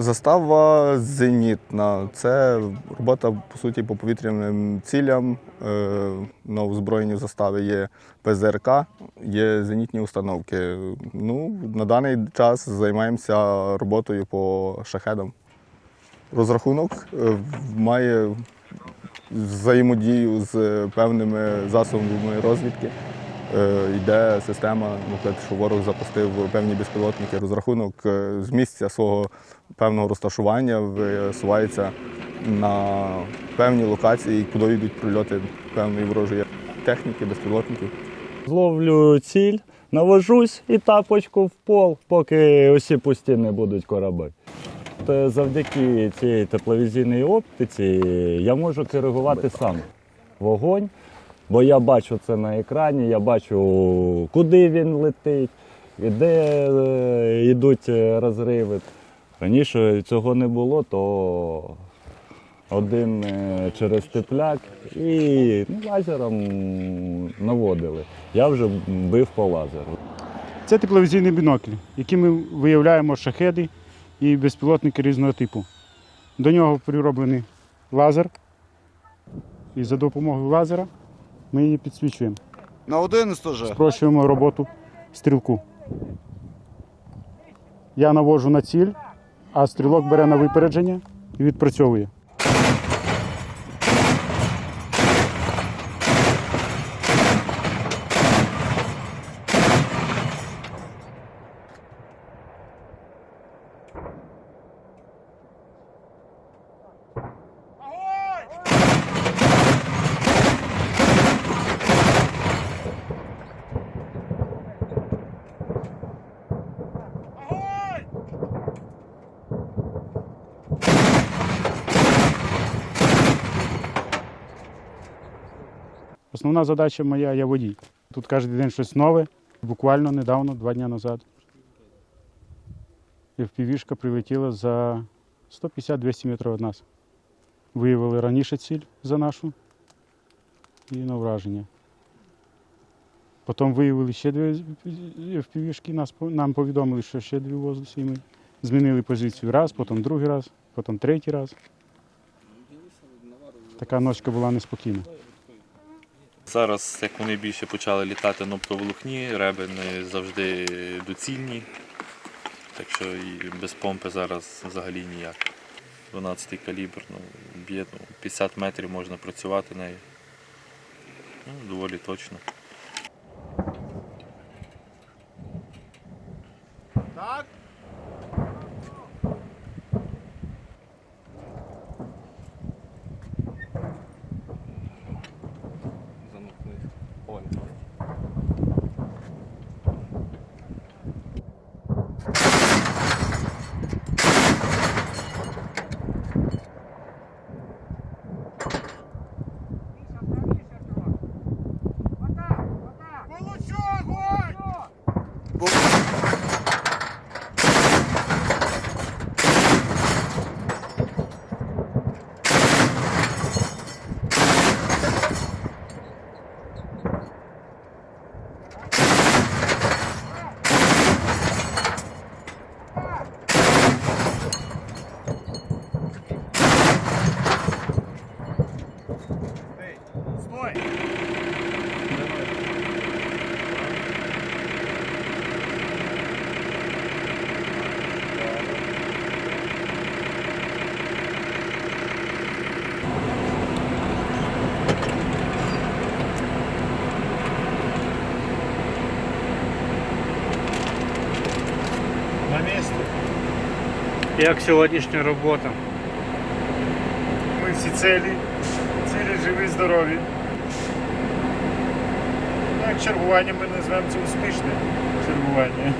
Застава зенітна. Це робота по суті по повітряним цілям. Е, На озброєнні застави є ПЗРК, є зенітні установки. Ну, на даний час займаємося роботою по шахедам. Розрахунок е, має взаємодію з певними засобами розвідки. Е, Йде система, наприклад, що ворог запустив певні безпілотники. Розрахунок е, з місця свого певного розташування висувається на певні локації, куди йдуть прильоти певної ворожої техніки, безпілотників. Зловлю ціль, навожусь і тапочку в пол, поки усі пусті не будуть кораби. Завдяки цій тепловізійній оптиці я можу коригувати сам вогонь, бо я бачу це на екрані, я бачу, куди він летить, і де е, йдуть е, розриви. Раніше цього не було, то один е, через тепляк і лазером наводили. Я вже бив по лазеру. Це тепловізійний бінокль, яким ми виявляємо шахеди і безпілотники різного типу. До нього прироблений лазер, і за допомогою лазера ми її підсвічуємо. На 11 вже. Спрощуємо роботу стрілку. Я навожу на ціль, а стрілок бере на випередження і відпрацьовує. Основна задача моя я водій. Тут кожен день щось нове. Буквально недавно, два дні назад. FPV-шка прилетіла за 150-200 метрів від нас. Виявили раніше ціль за нашу і на враження. Потім виявили ще дві FPV-шки, нас, нам повідомили, що ще дві возлися, і ми змінили позицію раз, потім другий раз, потім третій раз. Така ночка була неспокійна. Зараз, як вони більше почали літати на оптоволокні, реби не завжди доцільні. Так що і без помпи зараз взагалі ніяк. 12-й калібр, ну, б'є ну, 50 метрів можна працювати нею. Ну, доволі точно. На місці. Як сьогоднішня робота? Ми всі цілі, цілі живі, здорові. Ну, Як чергування ми назвемо це успішне чергування.